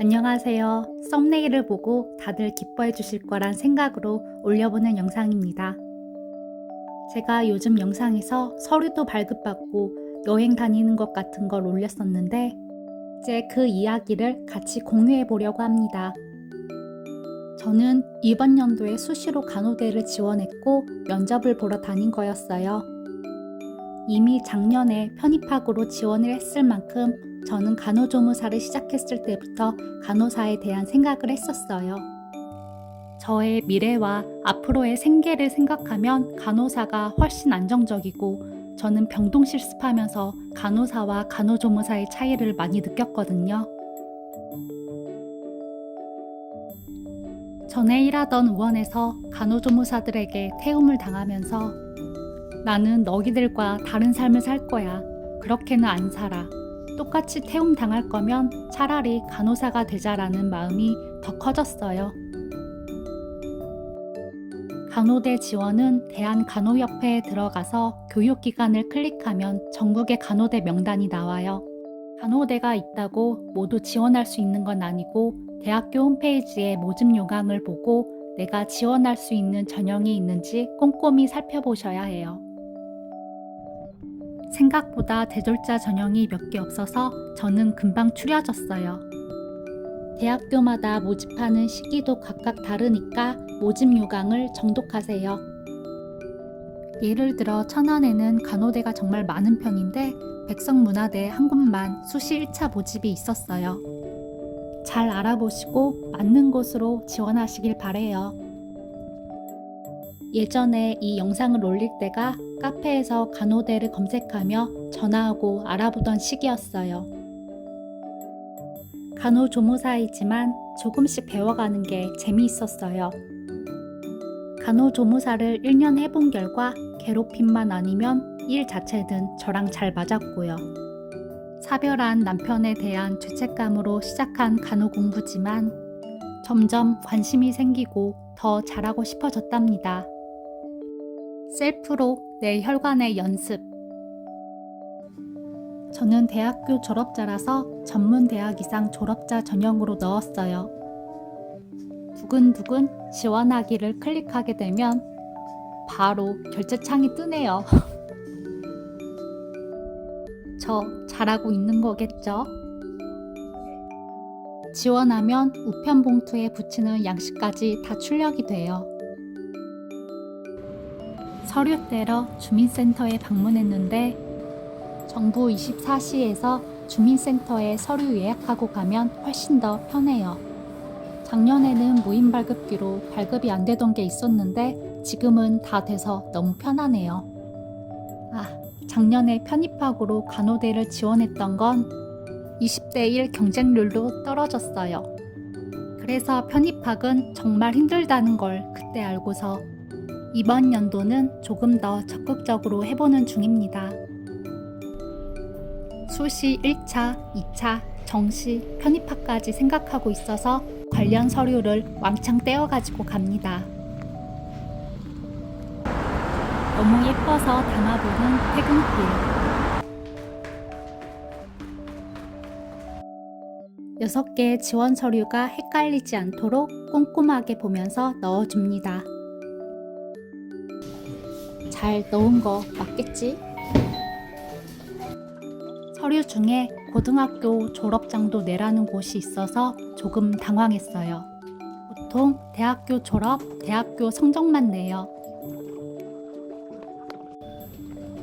안녕하세요. 썸네일을 보고 다들 기뻐해 주실 거란 생각으로 올려보는 영상입니다. 제가 요즘 영상에서 서류도 발급받고 여행 다니는 것 같은 걸 올렸었는데 이제 그 이야기를 같이 공유해 보려고 합니다. 저는 이번 연도에 수시로 간호대를 지원했고 면접을 보러 다닌 거였어요. 이미 작년에 편입학으로 지원을 했을 만큼 저는 간호조무사를 시작했을 때부터 간호사에 대한 생각을 했었어요. 저의 미래와 앞으로의 생계를 생각하면 간호사가 훨씬 안정적이고 저는 병동 실습하면서 간호사와 간호조무사의 차이를 많이 느꼈거든요. 전에 일하던 의원에서 간호조무사들에게 태움을 당하면서 나는 너희들과 다른 삶을 살 거야. 그렇게는 안 살아. 똑같이 태움 당할 거면 차라리 간호사가 되자라는 마음이 더 커졌어요. 간호대 지원은 대한간호협회에 들어가서 교육기관을 클릭하면 전국의 간호대 명단이 나와요. 간호대가 있다고 모두 지원할 수 있는 건 아니고 대학교 홈페이지에 모집 요강을 보고 내가 지원할 수 있는 전형이 있는지 꼼꼼히 살펴보셔야 해요. 생각보다 대졸자 전형이 몇 개 없어서 저는 금방 추려졌어요. 대학교마다 모집하는 시기도 각각 다르니까 모집 요강을 정독하세요. 예를 들어 천안에는 간호대가 정말 많은 편인데 백성문화대 한 곳만 수시 1차 모집이 있었어요. 잘 알아보시고 맞는 곳으로 지원하시길 바래요. 예전에 이 영상을 올릴 때가 카페에서 간호대를 검색하며 전화하고 알아보던 시기였어요. 간호조무사이지만 조금씩 배워가는 게 재미있었어요. 간호조무사를 1년 해본 결과 괴롭힘만 아니면 일 자체는 저랑 잘 맞았고요. 사별한 남편에 대한 죄책감으로 시작한 간호 공부지만 점점 관심이 생기고 더 잘하고 싶어졌답니다. 셀프로 내 혈관의 연습. 저는 대학교 졸업자라서 전문 대학 이상 졸업자 전형으로 넣었어요. 두근두근 지원하기를 클릭하게 되면 바로 결제창이 뜨네요. 저 잘하고 있는 거겠죠? 지원하면 우편 봉투에 붙이는 양식까지 다 출력이 돼요. 서류 떼러 주민센터에 방문했는데 정부 24시에서 주민센터에 서류 예약하고 가면 훨씬 더 편해요. 작년에는 무인 발급기로 발급이 안 되던 게 있었는데 지금은 다 돼서 너무 편하네요. 아, 작년에 편입학으로 간호대를 지원했던 건 20대 1 경쟁률로 떨어졌어요. 그래서 편입학은 정말 힘들다는 걸 그때 알고서 이번 연도는 조금 더 적극적으로 해보는 중입니다. 수시 1차, 2차, 정시, 편입학까지 생각하고 있어서 관련 서류를 왕창 떼어가지고 갑니다. 너무 예뻐서 담아보는 퇴근길. 6개의 지원 서류가 헷갈리지 않도록 꼼꼼하게 보면서 넣어줍니다. 잘 넣은 거 맞겠지? 서류 중에 고등학교 졸업장도 내라는 곳이 있어서 조금 당황했어요. 보통 대학교 졸업, 대학교 성적만 내요.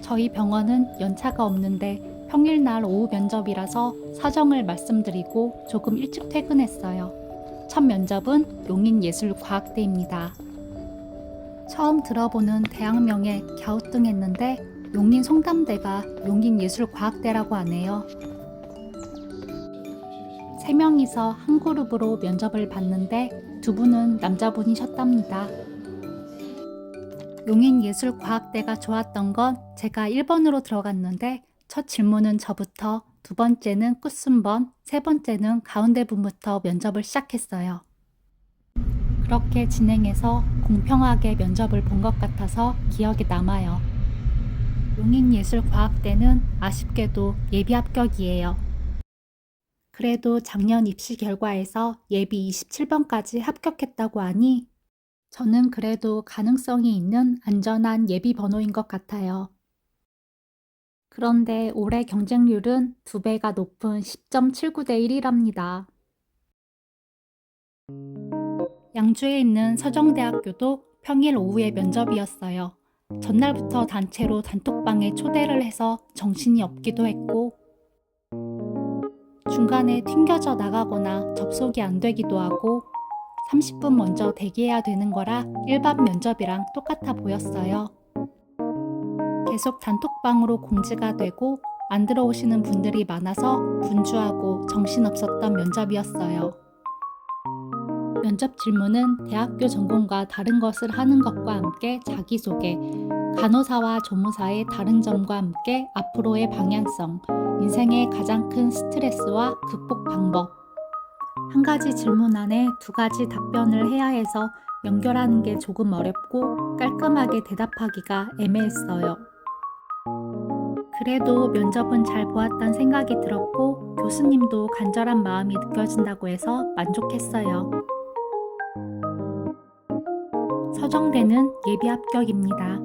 저희 병원은 연차가 없는데 평일날 오후 면접이라서 사정을 말씀드리고 조금 일찍 퇴근했어요. 첫 면접은 용인예술과학대입니다. 처음 들어보는 대학명에 갸우뚱했는데 용인 송담대가 용인예술과학대라고 하네요. 세 명이서 한 그룹으로 면접을 봤는데 두 분은 남자분이셨답니다. 용인예술과학대가 좋았던 건 제가 1번으로 들어갔는데 첫 질문은 저부터 두 번째는 끝순번, 세 번째는 가운데 분부터 면접을 시작했어요. 그렇게 진행해서 공평하게 면접을 본 것 같아서 기억에 남아요. 용인예술과학대는 아쉽게도 예비 합격이에요. 그래도 작년 입시 결과에서 예비 27번까지 합격했다고 하니 저는 그래도 가능성이 있는 안전한 예비 번호인 것 같아요. 그런데 올해 경쟁률은 두 배가 높은 10.79대 1이랍니다. 양주에 있는 서정대학교도 평일 오후에 면접이었어요. 전날부터 단체로 단톡방에 초대를 해서 정신이 없기도 했고, 중간에 튕겨져 나가거나 접속이 안 되기도 하고, 30분 먼저 대기해야 되는 거라 일반 면접이랑 똑같아 보였어요. 계속 단톡방으로 공지가 되고 안 들어오시는 분들이 많아서 분주하고 정신없었던 면접이었어요. 면접 질문은 대학교 전공과 다른 것을 하는 것과 함께 자기소개, 간호사와 조무사의 다른 점과 함께 앞으로의 방향성, 인생의 가장 큰 스트레스와 극복 방법. 한 가지 질문 안에 두 가지 답변을 해야 해서 연결하는 게 조금 어렵고 깔끔하게 대답하기가 애매했어요. 그래도 면접은 잘 보았단 생각이 들었고 교수님도 간절한 마음이 느껴진다고 해서 만족했어요. 서정대는 예비 합격입니다.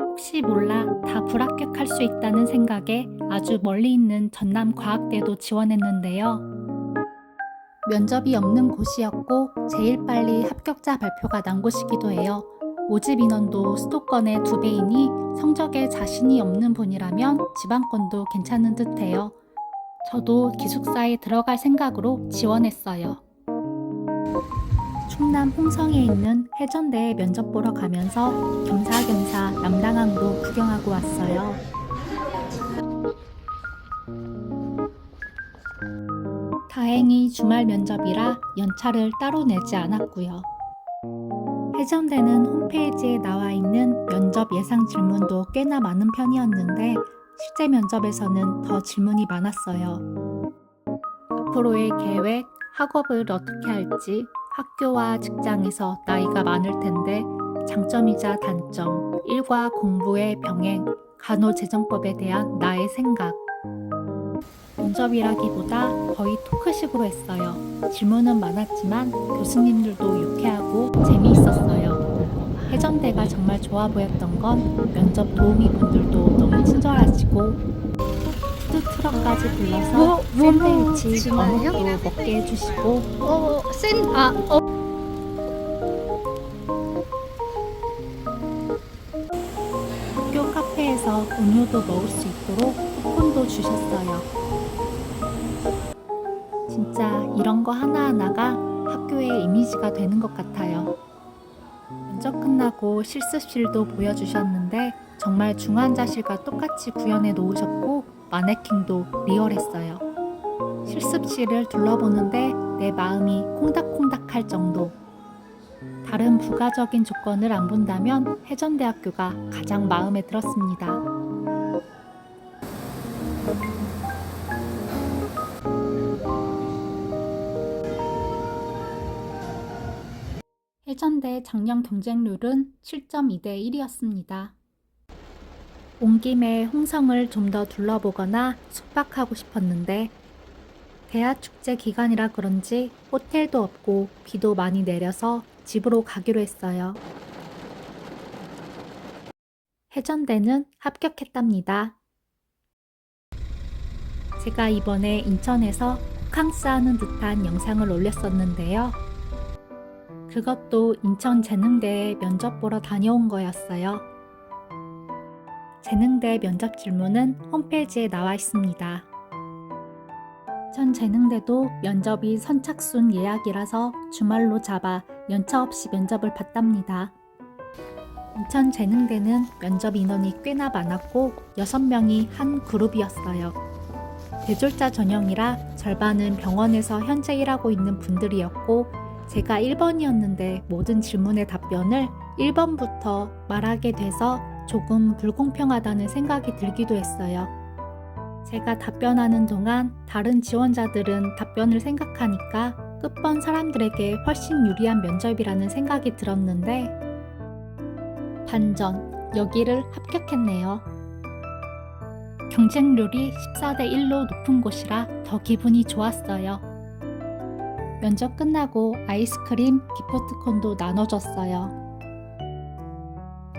혹시 몰라 다 불합격할 수 있다는 생각에 아주 멀리 있는 전남 과학대도 지원했는데요. 면접이 없는 곳이었고 제일 빨리 합격자 발표가 난 곳이기도 해요. 모집 인원도 수도권의 두 배이니 성적에 자신이 없는 분이라면 지방권도 괜찮은 듯해요. 저도 기숙사에 들어갈 생각으로 지원했어요. 충남 홍성에 있는 해전대에 면접 보러 가면서 겸사겸사 남당항도 구경하고 왔어요. 다행히 주말 면접이라 연차를 따로 내지 않았고요. 해전대는 홈페이지에 나와 있는 면접 예상 질문도 꽤나 많은 편이었는데 실제 면접에서는 더 질문이 많았어요. 앞으로의 계획, 학업을 어떻게 할지, 학교와 직장에서 나이가 많을 텐데 장점이자 단점, 일과 공부의 병행, 간호재정법에 대한 나의 생각. 면접이라기보다 거의 토크식으로 했어요. 질문은 많았지만 교수님들도 유쾌하고 재미있었어요. 해전대가 정말 좋아 보였던 건 면접 도우미 분들도 너무 친절하시고 푸드 트럭까지 불러서 뭐, 뭐 샌드위치, 먹지마요? 어묵도 먹게 해주시고 어, 센, 아, 어. 학교 카페에서 음료도 먹을 수 있도록 쿠폰도 주셨어요. 진짜 이런 거 하나하나가 학교의 이미지가 되는 것 같아요. 면접 끝나고 실습실도 보여주셨는데 정말 중환자실과 똑같이 구현해 놓으셨고 마네킹도 리얼했어요. 실습실을 둘러보는데 내 마음이 콩닥콩닥 할 정도. 다른 부가적인 조건을 안 본다면 해전대학교가 가장 마음에 들었습니다. 해전대 작년 경쟁률은 7.2대 1이었습니다. 온 김에 홍성을 좀 더 둘러보거나 숙박하고 싶었는데 대하 축제 기간이라 그런지 호텔도 없고 비도 많이 내려서 집으로 가기로 했어요. 해전대는 합격했답니다. 제가 이번에 인천에서 호캉스 하는 듯한 영상을 올렸었는데요. 그것도 인천 재능대에 면접 보러 다녀온 거였어요. 재능대 면접 질문은 홈페이지에 나와 있습니다. 전 재능대도 면접이 선착순 예약이라서 주말로 잡아 연차 없이 면접을 봤답니다. 인천 재능대는 면접 인원이 꽤나 많았고 6명이 한 그룹이었어요. 대졸자 전형이라 절반은 병원에서 현재 일하고 있는 분들이었고 제가 1번이었는데 모든 질문의 답변을 1번부터 말하게 돼서 조금 불공평하다는 생각이 들기도 했어요. 제가 답변하는 동안 다른 지원자들은 답변을 생각하니까 끝번 사람들에게 훨씬 유리한 면접이라는 생각이 들었는데 반전, 여기를 합격했네요. 경쟁률이 14대 1로 높은 곳이라 더 기분이 좋았어요. 면접 끝나고 아이스크림, 기프트콘도 나눠줬어요.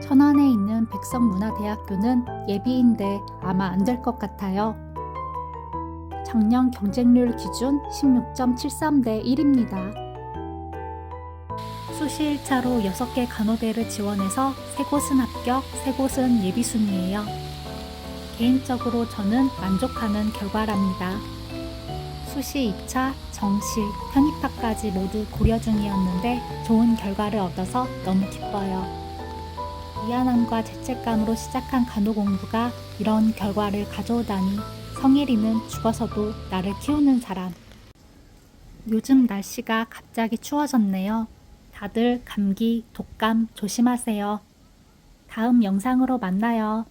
천안에 있는 백석문화대학교는 예비인데 아마 안 될 것 같아요. 작년 경쟁률 기준 16.73 대 1입니다. 수시 1차로 6개 간호대를 지원해서 3곳은 합격, 3곳은 예비순이에요. 개인적으로 저는 만족하는 결과랍니다. 수시 2차, 정시, 편입학까지 모두 고려 중이었는데 좋은 결과를 얻어서 너무 기뻐요. 미안함과 죄책감으로 시작한 간호 공부가 이런 결과를 가져오다니 성일이는 죽어서도 나를 키우는 사람. 요즘 날씨가 갑자기 추워졌네요. 다들 감기, 독감 조심하세요. 다음 영상으로 만나요.